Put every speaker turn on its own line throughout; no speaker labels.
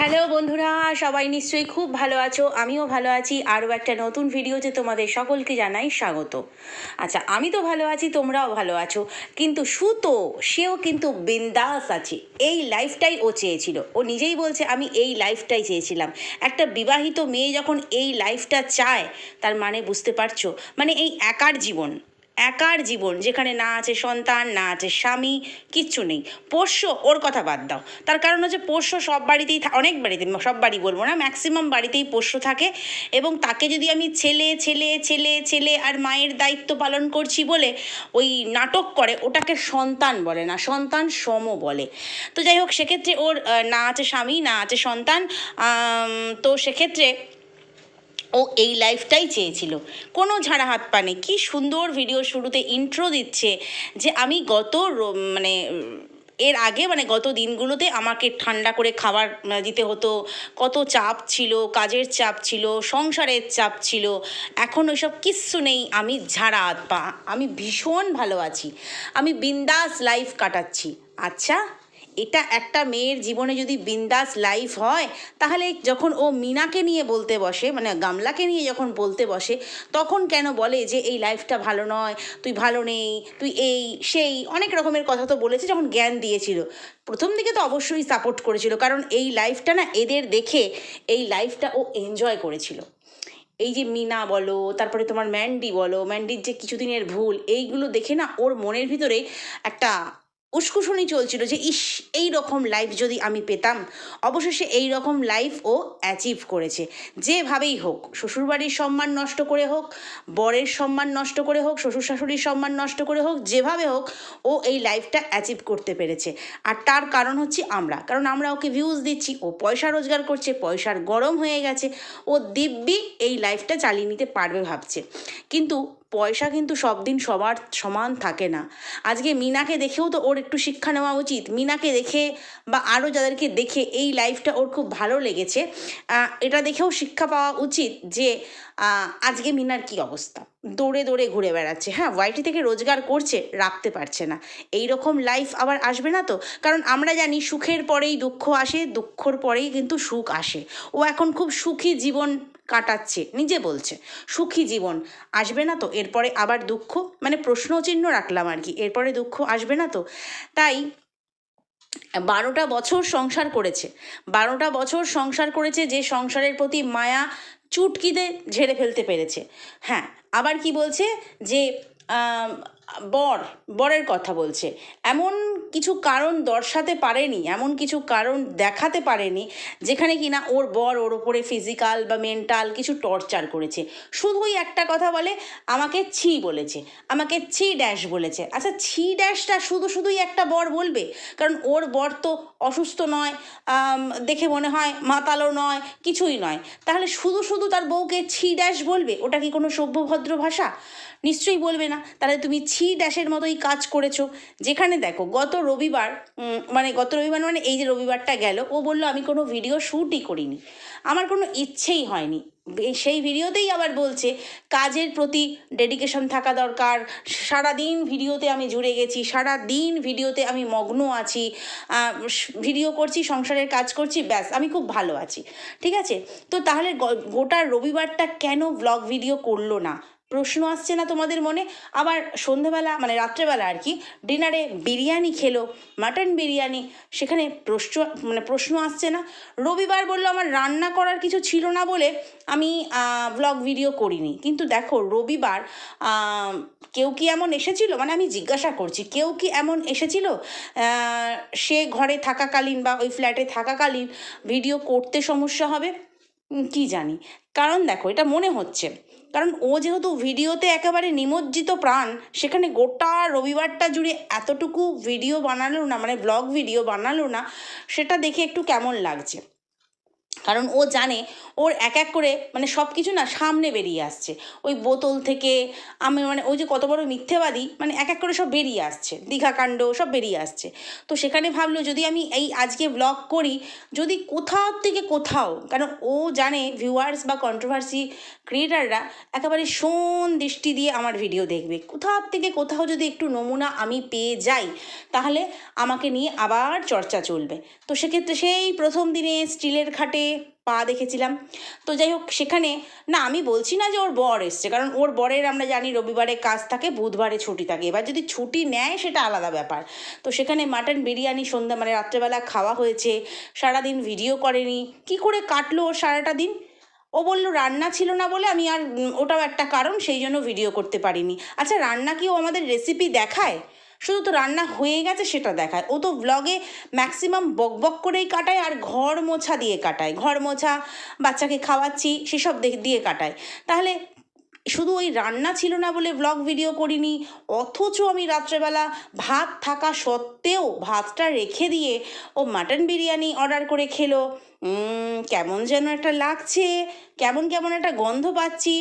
Hello বন্ধুরা, সবাই নিশ্চয়ই খুব ভালো আছো, আমিও ভালো আছি। আরও একটা নতুন ভিডিও ভিডিওতে তোমাদের সকলকে জানাই স্বাগত। আচ্ছা আমি তো ভালো আছি, তোমরাও ভালো আছো, কিন্তু সুতো, সেও কিন্তু বিন্দাস আছে, এই লাইফটাই ও চেয়েছিল। ও নিজেই বলছে, আমি এই লাইফটাই চেয়েছিলাম। একটা বিবাহিত মেয়ে যখন এই লাইফটা চায়, তার মানে বুঝতে পারছ? মানে এই একার জীবন। একার জীবন, যেখানে না আছে সন্তান, না আছে স্বামী, কিচ্ছু নেই। পোষ্য, ওর কথা বাদ দাও। তার কারণ হচ্ছে পোষ্য সব বাড়িতেই অনেক বাড়িতে সব বাড়ি বলব না ম্যাক্সিমাম বাড়িতেই পোষ্য থাকে এবং তাকে যদি আমি ছেলে ছেলে ছেলে ছেলে আর মায়ের দায়িত্ব পালন করছি বলে ওই নাটক করে, ওটাকে সন্তান বলে না, সন্তান সম বলে। তো যাই হোক, সেক্ষেত্রে ওর না আছে স্বামী, না আছে সন্তান তো সেক্ষেত্রে ও এই লাইফটাই চেয়েছিল। কোনো ঝাড়া হাত পা নেই। কী সুন্দর ভিডিও শুরুতে ইন্ট্রো দিচ্ছে যে আমি গত মানে এর আগে মানে গত দিনগুলোতে আমাকে ঠান্ডা করে খাবার দিতে হতো। কত চাপ ছিল, কাজের চাপ ছিল, সংসারের চাপ ছিল। এখন ওইসব কিচ্ছু নেই। আমি ঝাড়া হাত পা। আমি ভীষণ ভালো আছি। আমি বিন্দাস লাইফ কাটাচ্ছি। আচ্ছা এটা একটা মেয়ের জীবনে যদি বিন্দাস লাইফ হয়, তাহলে যখন ও মিনাকে নিয়ে বলতে বসে মানে গামলাকে নিয়ে যখন বলতে বসে, তখন কেন বলে যে এই লাইফটা ভালো নয়, তুই ভালো নেই, তুই এই, সেই, অনেক রকমের কথা তো বলেছে যখন জ্ঞান দিয়েছিল। প্রথম দিকে তো অবশ্যই সাপোর্ট করেছিল, কারণ এই লাইফটা না এদের দেখে এই লাইফটা ও এনজয় করেছিল। এই যে মিনা বলো, তারপরে তোমার ম্যান্ডি বলো, ম্যান্ডির যে কিছুদিনের ভুল, এইগুলো দেখে না ওর মনের ভিতরে একটা উস্কুসুনি চলছিল যে, ইস এই রকম লাইফ যদি আমি পেতাম, অবশেষে এই রকম লাইফ ও অ্যাচিভ করেছে। যেভাবেই হোক, শ্বশুরবাড়ির সম্মান নষ্ট করে হোক, বরের সম্মান নষ্ট করে হোক শ্বশুর শাশুড়ির সম্মান নষ্ট করে হোক, যেভাবে হোক, ও এই লাইফটা অ্যাচিভ করতে পেরেছে। আর তার কারণ হচ্ছে আমরা। কারণ আমরা ওকে ভিউজ দিচ্ছি, ও পয়সা রোজগার করছে, পয়সার গরম হয়ে গেছে, ও দিব্যি এই লাইফটা চালিয়ে নিতে পারবে ভাবছে। কিন্তু পয়সা কিন্তু সব দিন সবার সমান থাকে না। আজকে মিনাকে দেখেও তো ওর একটু শিক্ষা নেওয়া উচিত। মিনাকে দেখে বা আরও যাদেরকে দেখে এই লাইফটা ওর খুব ভালো লেগেছে এটা দেখেও শিক্ষা পাওয়া উচিত যে আজকে মিনার কি অবস্থা? দৌড়ে দৌড়ে ঘুরে বেড়াচ্ছে। হ্যাঁ ওয়াইটি থেকে রোজগার করছে, রাখতে পারছে না। এই রকম লাইফ আবার আসবে না তো? কারণ আমরা জানি সুখের পরেই দুঃখ আসে, দুঃখর পরেই কিন্তু সুখ আসে। ও এখন খুব সুখী জীবন কাটাচ্ছে, নিজে বলছে, সুখী জীবন আসবে না তো? এরপরে আবার দুঃখ মানে প্রশ্নচিহ্ন রাখলাম আর কি, এরপরে দুঃখ আসবে না তো? তাই বারোটা বছর সংসার করেছে, বারোটা বছর সংসার করেছে যে সংসারের প্রতি মায়া চুটকিতে ঝেড়ে ফেলতে পেরেছে। হ্যাঁ আবার কি বলছে যে বর, বরের কথা বলছে। এমন কিছু কারণ দর্শাতে পারেনি, এমন কিছু কারণ দেখাতে পারেনি, যেখানে কিনা ওর বর ওর ওপরে ফিজিক্যাল বা মেন্টাল কিছু টর্চার করেছে। শুধুই একটা কথা বলে, আমাকে ছি বলেছে, আমাকে ছি ড্যাশ বলেছে। আচ্ছা ছি ড্যাশটা শুধু শুধুই একটা বর বলবে? কারণ ওর বর তো অসুস্থ নয় দেখে মনে হয় মাতালো নয়, কিছুই নয়। তাহলে শুধু শুধু তার বউকে ছি ড্যাশ বলবে? ওটা কি কোনো সভ্য ভদ্র ভাষা? নিশ্চয়ই বলবে না। তাহলে তুমি ছি ড্যাশের মতোই কাজ করেছ। যেখানে দেখো, গত রবিবার মানে গত রবিবার মানে এই যে রবিবারটা গেল, ও বলল, আমি কোনো ভিডিও শ্যুটই করিনি। আমার কোনো ইচ্ছেই হয়নি। সেই ভিডিওতেই আবার বলছে, কাজের প্রতি ডেডিকেশন থাকা দরকার। সারাদিন ভিডিওতে আমি জুড়ে গেছি। সারা দিন ভিডিওতে আমি মগ্ন আছি। ভিডিও করছি, সংসারের কাজ করছি, ব্যাস, আমি খুব ভালো আছি। ঠিক আছে? তো তাহলে গোটা রবিবারটা কেন ব্লগ ভিডিও করল না? প্রশ্ন আসছে না তোমাদের মনে? আবার সন্ধেবেলা মানে রাত্রেবেলা আর কি, ডিনারে বিরিয়ানি খেলো, মাটন বিরিয়ানি, সেখানে প্রশ্ন মানে প্রশ্ন আসছে না। রবিবার বলল আমার রান্না করার কিছু ছিল না বলে আমি ব্লগ ভিডিও করিনি। কিন্তু দেখো, রবিবার কেউ কি এমন এসেছিল? মানে আমি জিজ্ঞাসা করছি, কেউ কি এমন এসেছিল? সে ঘরে থাকাকালীন বা ওই ফ্ল্যাটে থাকাকালীন ভিডিও করতে সমস্যা হবে? কি জানি। কারণ দেখো, এটা মনে হচ্ছে কারণ ও যেহেতু ভিডিওতে একেবারে নিমজ্জিত প্রাণ, সেখানে গোটা রবিবারটা জুড়ে এতটুকু ভিডিও বানালো না মানে ব্লগ ভিডিও বানালো না, সেটা দেখে একটু কেমন লাগছে? কারণ ও জানে, ওর এক এক করে মানে সব কিছু না সামনে বেরিয়ে আসছে। ওই বোতল থেকে আমি মানে ওই যে কত বড় মিথ্যেবাদী মানে এক এক করে সব বেরিয়ে আসছে। দীঘাকাণ্ড সব বেরিয়ে আসছে। তো সেখানে ভাবলো, যদি আমি এই আজকে ব্লগ করি, যদি কোথাও থেকে কোথাও, কারণ ও জানে ভিউয়ার্স বা কন্ট্রোভার্সি ক্রিয়েটাররা একেবারে শোন দৃষ্টি দিয়ে আমার ভিডিও দেখবে। কোথাও থেকে কোথাও যদি একটু নমুনা আমি পেয়ে যাই, তাহলে আমাকে নিয়ে আবার চর্চা চলবে। তো সেক্ষেত্রে সেই প্রথম দিনে স্টিলের খাটে পা দেখেছিলাম। তো যাই হোক, সেখানে না, আমি বলছি না যে ওর বর এসছে, কারণ ওর বরের আমরা জানি রবিবারে কাজ থাকে, বুধবারে ছুটি থাকে। এবার যদি ছুটি নেয়, সেটা আলাদা ব্যাপার। তো সেখানে মাটন, বিরিয়ানি, সন্ধ্যা মানে রাত্রেবেলা খাওয়া হয়েছে। সারাদিন ভিডিও করেনি। কি করে কাটলো ওর সারাটা দিন? ও বলল, রান্না ছিল না বলে আমি আর ওটাও একটা কারণ, সেই জন্য ভিডিও করতে পারিনি। আচ্ছা রান্না কি ও আমাদের রেসিপি দেখায়? শুধু তো রান্না হয়ে গেছে সেটা দেখায়। ও তো ব্লগে ম্যাক্সিমাম বক বক করেই কাটায় আর ঘর মোছা দিয়ে কাটায়। ঘর মোছা, বাচ্চাকে খাওয়াচ্ছি, সেসব দিয়ে কাটায়। তাহলে শুধু ওই রান্না ছিল না বলে ব্লগ ভিডিও করিনি, অথচ আমি রাত্রেবেলা ভাত থাকা সত্ত্বেও ভাতটা রেখে দিয়ে ও মাটন বিরিয়ানি অর্ডার করে খেলো। কেমন যেন একটা লাগছে, কেমন কেমন একটা গন্ধ পাচ্ছি।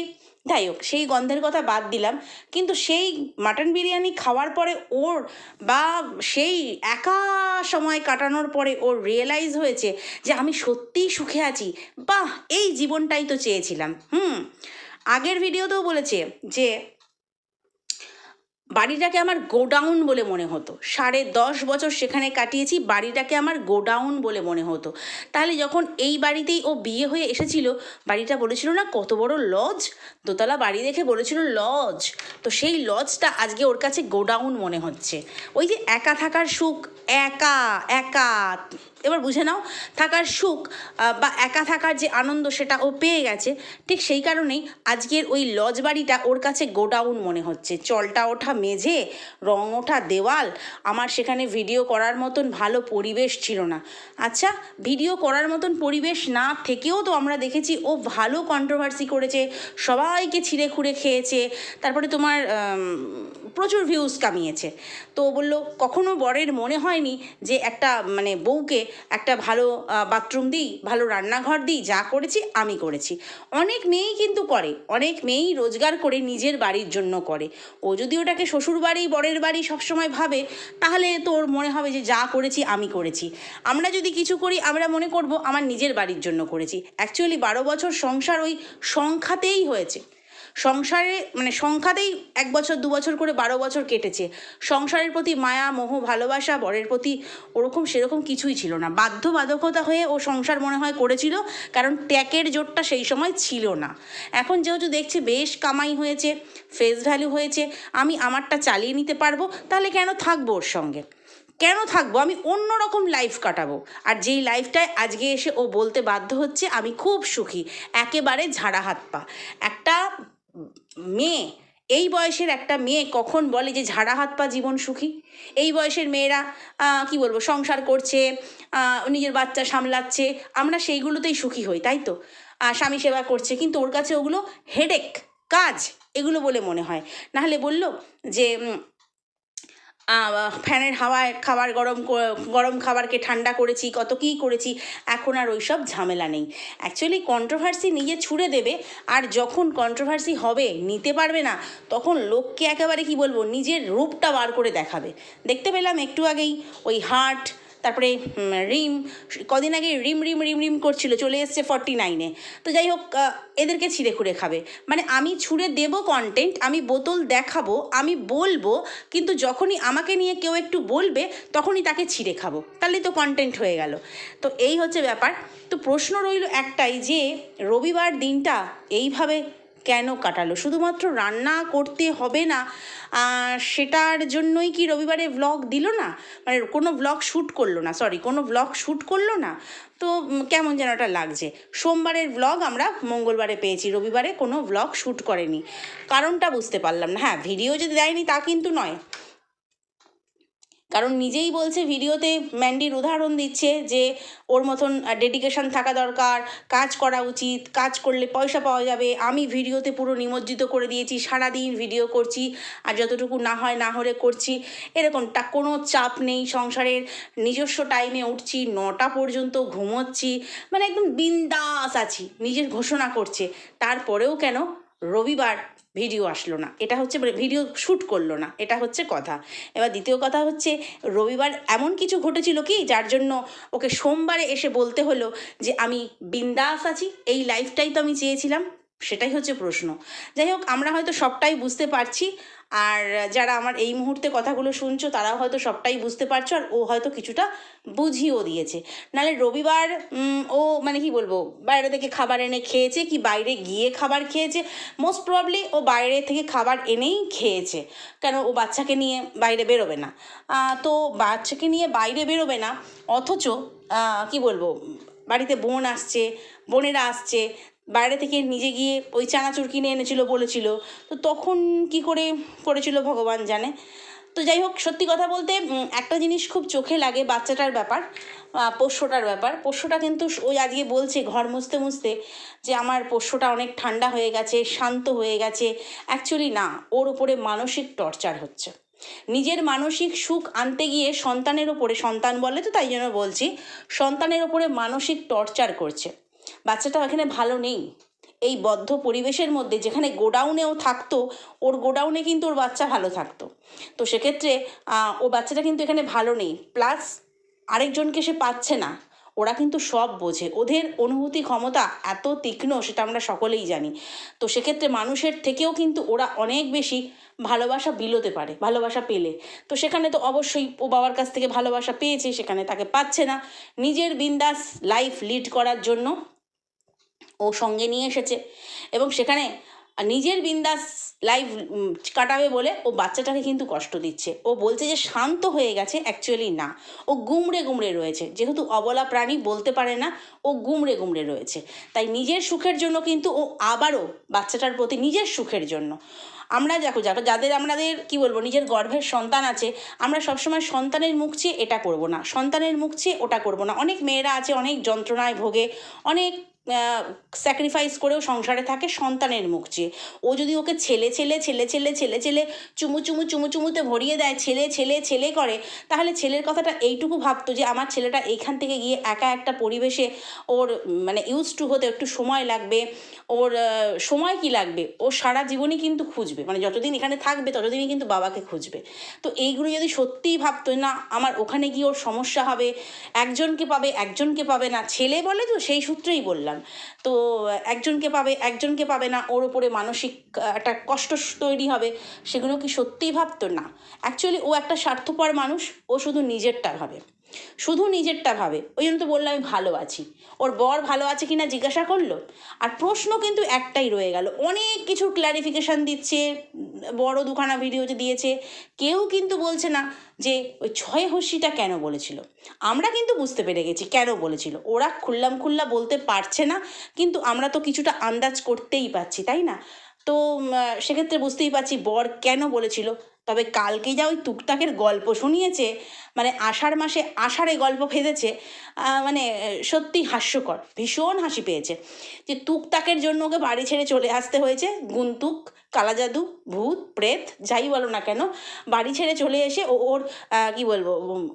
যাই হোক, সেই গন্ধের কথা বাদ দিলাম। কিন্তু সেই মাটন বিরিয়ানি খাওয়ার পরে ওর বা সেই একা সময় কাটানোর পরে ওর রিয়েলাইজ হয়েছে যে আমি সত্যিই সুখে আছি। বাহ, এই জীবনটাই তো চেয়েছিলাম। হুম, আগের ভিডিওতেও বলেছে যে বাড়িটাকে আমার গোডাউন বলে মনে হতো। সাড়ে দশ বছর সেখানে কাটিয়েছি, বাড়িটাকে আমার গোডাউন বলে মনে হতো। তাহলে যখন এই বাড়িতেই ও বিয়ে হয়ে এসেছিল, বাড়িটা বলেছিল না কত বড় লজ দোতলা বাড়ি দেখে বলেছিল লজ। তো সেই লজটা আজকে ওর কাছে গোডাউন মনে হচ্ছে। ওই যে একা থাকার সুখ, একা একা। এবার বুঝে নাও, থাকার সুখ বা একা থাকার যে আনন্দ সেটা ও পেয়ে গেছে। ঠিক সেই কারণেই আজকের ওই লজ বাড়িটা ওর কাছে গোডাউন মনে হচ্ছে। চলটা ওঠা মেঝে, রং ওঠা দেওয়াল, আমার সেখানে ভিডিও করার মতন ভালো পরিবেশ ছিল না। আচ্ছা ভিডিও করার মতন পরিবেশ না থেকেও তো আমরা দেখেছি ও ভালো কন্ট্রোভার্সি করেছে সবাইকে ছিঁড়ে খুঁড়ে খেয়েছে, তারপরে তোমার প্রচুর ভিউজ কামিয়েছে। তো বলল, কখনো বরের মনে হয়নি যে একটা মানে বউকে একটা ভালো বাথরুম দিই, ভালো রান্নাঘর দিই, যা করেছি আমি করেছি। অনেক মেয়েই কিন্তু করে, অনেক মেয়েই রোজগার করে নিজের বাড়ির জন্য করে। ও যদি ওটাকে শ্বশুর বাড়ি বরের বাড়ি সবসময় ভাবে, তাহলে তোর মনে হবে যে যা করেছি আমি করেছি। আমরা যদি কিছু করি, আমরা মনে করব আমার নিজের বাড়ির জন্য করেছি। অ্যাকচুয়ালি বারো বছর সংসার ওই সংখ্যাতেই হয়েছে। সংসারে মানে সংখ্যাতেই এক বছর, দু বছর করে বারো বছর কেটেছে। সংসারের প্রতি মায়া, মোহ, ভালোবাসা, বরের প্রতি ওরকম সেরকম কিছুই ছিল না। বাধ্যবাধকতা হয়ে ও সংসার মনে হয় করেছিল, কারণ ট্যাকের জোরটা সেই সময় ছিল না। এখন যেহেতু দেখছে বেশ কামাই হয়েছে ফেস ভ্যালু হয়েছে, আমি আমারটা চালিয়ে নিতে পারব, তাহলে কেন থাকব ওর সঙ্গে? কেন থাকব? আমি অন্য রকম লাইফ কাটাবো। আর যেই লাইফটায় আজকে এসে ও বলতে বাধ্য হচ্ছে, আমি খুব সুখী। একেবারে ঝাড়া হাত পা। একটা মেয়ে? এই বয়সের একটা মেয়ে কখন বলে যে ঝাড়া হাত পা জীবন সুখী? এই বয়সের মেয়েরা কি বলব, সংসার করছে নিজের বাচ্চা সামলাচ্ছে, আমরা সেইগুলোতেই সুখী হই, তাই তো? স্বামী সেবা করছে, কিন্তু ওর কাছে ওগুলো হেডেক কাজ, এগুলো বলে মনে হয়। নাহলে বলল যে ফ্যানের হাওয়ায় খাবার গরম গরম খাবারকে ঠান্ডা করেছি, কত কী করেছি, এখন আর ওই সব ঝামেলা নেই। অ্যাকচুয়ালি কন্ট্রোভার্সি নিজে ছুড়ে দেবে, আর যখন কন্ট্রোভার্সি হবে, নিতে পারবে না, তখন লোককে একেবারে কি বলব, নিজের রূপটা বার করে দেখাবে। দেখতে পেলাম একটু আগেই ওই হার্ট তারপরে রিম, কদিন আগে রিম রিম রিম রিম করছিল, চলে এসছে ফর্টি নাইনে তো যাই হোক এদেরকে ছিঁড়ে খুঁড়ে খাবে। মানে আমি ছুঁড়ে দেব কন্টেন্ট আমি বোতল দেখাবো, আমি বলব, কিন্তু যখনই আমাকে নিয়ে কেউ একটু বলবে, তখনই তাকে ছিঁড়ে খাব। তাহলে তো কন্টেন্ট হয়ে গেল। তো এই হচ্ছে ব্যাপার। তো প্রশ্ন রইল একটাই যে, রবিবার দিনটা এইভাবে কেন কাটালো? শুধুমাত্র রান্না করতে হবে না সেটার জন্যই কি রবিবারে ব্লগ দিল না? মানে কোনো ব্লগ শ্যুট করল না সরি কোনো ব্লগ শ্যুট করল না? তো কেমন যেন একটা লাগছে। সোমবারের ব্লগ আমরা মঙ্গলবারে পেয়েছি, রবিবারে কোনো ব্লগ শ্যুট করেনি। কারণটা বুঝতে পারলাম না। হ্যাঁ ভিডিও যদি দেয়নি তা কিন্তু নয়। কারণ নিজেই বলছে ভিডিওতে ম্যান্ডির উদাহরণ দিচ্ছে যে ওর মতন ডেডিকেশন থাকা দরকার, কাজ করা উচিত, কাজ করলে পয়সা পাওয়া যাবে। আমি ভিডিওতে পুরো নিমজ্জিত করে দিয়েছি, সারাদিন ভিডিও করছি, আর যতটুকু না হয় না হলে করছি। এরকমটা কোনো চাপ নেই সংসারের, নিজস্ব টাইমে উঠছি, নটা পর্যন্ত ঘুমোচ্ছি মানে একদম বিন্দাস আছি, নিজের ঘোষণা করছে। তারপরেও কেন? রবিবার ভিডিও আসলো না। এটা হচ্ছে ভিডিও শ্যুট করল না। এটা হচ্ছে কথা। এবার দ্বিতীয় কথা হচ্ছে, রবিবার এমন কিছু ঘটেছিল কি, যার জন্য ওকে সোমবারে এসে বলতে হলো যে, আমি বিন্দাস আছি, এই লাইফটাই তো আমি চেয়েছিলাম। সেটাই হচ্ছে প্রশ্ন। যাই হোক, আমরা হয়তো সবটাই বুঝতে পারছি। আর যারা আমার এই মুহূর্তে কথাগুলো শুনছো, তারাও হয়তো সবটাই বুঝতে পারছ আর ও হয়তো কিছুটা বুঝিয়েও দিয়েছে। নাহলে রবিবার ও মানে কি বলব, বাইরে থেকে খাবার এনে খেয়েছে কি বাইরে গিয়ে খাবার খেয়েছে? মোস্ট প্রবলি ও বাইরে থেকে খাবার এনেই খেয়েছে। কেন ও বাচ্চাকে নিয়ে বাইরে বেরোবে না। তো বাচ্চাকে নিয়ে বাইরে বেরোবে না, অথচ কি বলব, বাড়িতে বোন আসছে, বোনেরা আসছে বাইরে থেকে নিজে গিয়ে ওই চানাচুর কিনে এনেছিল বলেছিল। তো তখন কি করে করেছিল ভগবান জানে? তো যাই হোক, সত্যি কথা বলতে একটা জিনিস খুব চোখে লাগে বাচ্চাটার ব্যাপার পোষ্যটার ব্যাপার। পোষ্যটা কিন্তু ওই আজকে বলছে ঘর মুছতে মুছতে যে আমার পোষ্যটা অনেক ঠান্ডা হয়ে গেছে, শান্ত হয়ে গেছে। অ্যাকচুয়ালি না, ওর উপরে মানসিক টর্চার হচ্ছে। নিজের মানসিক সুখ আনতে গিয়ে সন্তানের ওপরে সন্তান বলে তো তাই জন্য বলছি, সন্তানের ওপরে মানসিক টর্চার করছে। বাচ্চাটা এখানে ভালো নেই। এই বদ্ধ পরিবেশের মধ্যে যেখানে গোডাউনেও থাকতো, ওর গোডাউনে কিন্তু ওর বাচ্চা ভালো থাকতো। তো সেক্ষেত্রে ও বাচ্চাটা কিন্তু এখানে ভালো নেই। প্লাস আরেকজনকে সে পাচ্ছে না। ওরা কিন্তু সব বোঝে। ওদের অনুভূতি ক্ষমতা এত তীক্ষ্ণ সেটা আমরা সকলেই জানি। তো সেক্ষেত্রে মানুষের থেকেও কিন্তু ওরা অনেক বেশি ভালোবাসা বিলোতে পারে, ভালোবাসা পেলে। তো সেখানে তো অবশ্যই ও বাবার কাছ থেকে ভালোবাসা পেয়েছে, সেখানে তাকে পাচ্ছে না। নিজের বিন্দাস লাইফ লিড করার জন্য ও সঙ্গে নিয়ে এসেছে। এবং সেখানে নিজের বিন্দাস লাইফ কাটাবে বলে ও বাচ্চাটাকে কিন্তু কষ্ট দিচ্ছে। ও বলছে যে শান্ত হয়ে গেছে অ্যাকচুয়ালি না। ও গুমড়ে গুমড়ে রয়েছে। যেহেতু অবলা প্রাণী বলতে পারে না, ও গুমড়ে গুমড়ে রয়েছে। তাই নিজের সুখের জন্য কিন্তু ও আবারও বাচ্চাটার প্রতি নিজের সুখের জন্য। আমরা দেখো, যারা, যাদের আমাদের, কি বলব, নিজের গর্ভের সন্তান আছে, আমরা সবসময় সন্তানের মুখ চেয়ে এটা করব না। সন্তানের মুখ চেয়ে ওটা করব না। অনেক মেয়েরা আছে, অনেক যন্ত্রণায় ভোগে, অনেক স্যাক্রিফাইস করেও সংসারে থাকে সন্তানের মুখ চেয়ে। ও যদি ওকে ছেলে ছেলে ছেলে ছেলে ছেলে ছেলে চুমু চুমু চুমু, চুমুতে ভরিয়ে দেয়, ছেলে ছেলে ছেলে করে, তাহলে ছেলের কথাটা এইটুকু ভাবতো যে আমার ছেলেটা এইখান থেকে গিয়ে একা একটা পরিবেশে ওর মানে ইউজ টু হতে একটু সময় লাগবে, ওর সময় কি লাগবে, ও সারা জীবনই কিন্তু খুঁজবে মানে যতদিন এখানে থাকবে ততদিনই কিন্তু বাবাকে খুঁজবে। তো এইগুলো যদি সত্যিই ভাবতো না, আমার ওখানে গিয়ে ওর সমস্যা হবে, একজনকে পাবে একজনকে পাবে না, ছেলে বলে তো সেই সূত্রেই বললাম। তো একজনকে পাবে একজনকে পাবে না, ওর ওপরে মানসিক একটা কষ্ট তৈরি হবে, সেগুলো কি সত্যিই ভাবতো? না। অ্যাকচুয়ালি ও একটা স্বার্থপর মানুষ, ও শুধু নিজেরটা ভাবে। শুধু নিজেরটা ভাবে। ওই জন্য তো বললাম আমি ভালো আছি। ওর বর ভালো আছে কিনা জিজ্ঞাসা করল? আর প্রশ্ন কিন্তু একটাই রয়ে গেল। অনেক কিছু ক্ল্যারিফিকেশান দিচ্ছে, বড় দুখানা ভিডিও যে দিয়েছে। কেউ কিন্তু বলছে না যে ওই ছয় হস্যিটা কেন বলেছিল। আমরা কিন্তু বুঝতে পেরে গেছি কেন বলেছিল। ওরা খুল্লাম খুল্লা বলতে পারছে না, কিন্তু আমরা তো কিছুটা আন্দাজ করতেই পারছি, তাই না? তো সেক্ষেত্রে বুঝতেই পারছি বর কেন বলেছিল। তবে কালকে যা ওই টুকটাকের গল্প শুনিয়েছে মানে আষাঢ় মাসে আষাঢ়ে গল্প ফেঁদেছে মানে সত্যি হাস্যকর, ভীষণ হাসি পেয়েছে। যে তুকতাকের জন্য ওকে বাড়ি ছেড়ে চলে আসতে হয়েছে, গুন্তুক, কালাজাদু, ভূত, প্রেত, যাই বলো না কেন, বাড়ি ছেড়ে চলে এসে ও ওর কি বলব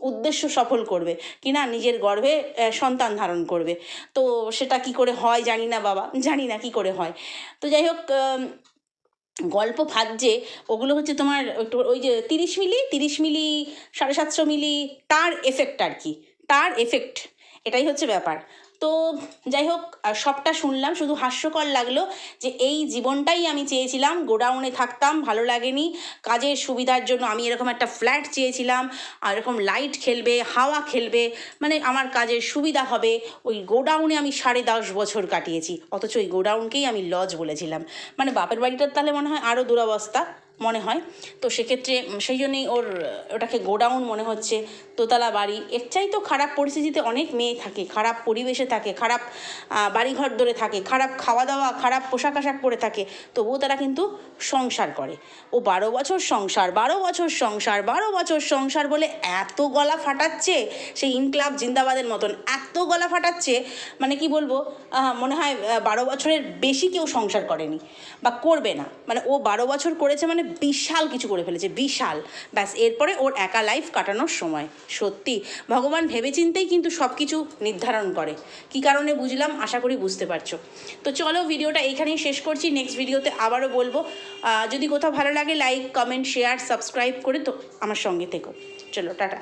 উদ্দেশ্য সফল করবে কিনা নিজের গর্ভে সন্তান ধারণ করবে। তো সেটা কি করে হয় জানি না বাবা, জানি না কি করে হয়। তো যাই হোক আম, ভাত যে ওগুলো হচ্ছে তোমার ওই যে তিরিশ মিলি তিরিশ মিলি সাড়ে সাতশো মিলি তার এফেক্ট আর কি তার এফেক্ট এটাই হচ্ছে ব্যাপার। তো যাই হোক সবটা শুনলাম, শুধু হাস্যকর লাগল যে এই জীবনটাই আমি চেয়েছিলাম, গোডাউনে থাকতাম, ভালো লাগেনি, কাজের সুবিধার জন্য আমি এরকম একটা ফ্ল্যাট চেয়েছিলাম, আর এরকম লাইট খেলবে, হাওয়া খেলবে মানে আমার কাজের সুবিধা হবে, ওই গোডাউনে আমি সাড়ে দশ বছর কাটিয়েছি, অথচ ওই গোডাউনকেই আমি লজ বলেছিলাম। মানে বাপের বাড়িটার তাহলে মনে হয় আরও দুরবস্থা। মনে হয়। তো সেক্ষেত্রে সেই জন্যই ওর, ওটাকে গোডাউন মনে হচ্ছে, দোতলা বাড়ি। এর চাই তো খারাপ পরিস্থিতিতে অনেক মেয়ে থাকে, খারাপ পরিবেশে থাকে, খারাপ বাড়িঘর ধরে থাকে, খারাপ খাওয়া দাওয়া খারাপ পোশাক আশাক পরে থাকে। তবুও তারা কিন্তু সংসার করে। ও বারো বছর সংসার, বারো বছর সংসার, বারো বছর সংসার বলে এত গলা ফাটাচ্ছে, সেই ইনক্লাব জিন্দাবাদের মতন এত গলা ফাটাচ্ছে মানে কি বলব মনে হয় বারো বছরের বেশি কেউ সংসার করেনি বা করবে না। মানে ও বারো বছর করেছে মানে বিশাল কিছু করে ফেলেছে, বিশাল। ব্যাস, এরপরে ওর একা লাইফ কাটানোর সময়, সত্যি। ভগবান ভেবেচিন্তেই কিন্তু সব কিছু নির্ধারণ করে। কি কারণে বুঝলাম? আশা করি বুঝতে পারছ। তো চলো ভিডিওটা এখানেই শেষ করছি নেক্সট ভিডিওতে আবারও বলব। যদি কোথাও ভালো লাগে লাইক কমেন্ট শেয়ার সাবস্ক্রাইব করে তো আমার সঙ্গে থেকো। চলো, টাটা।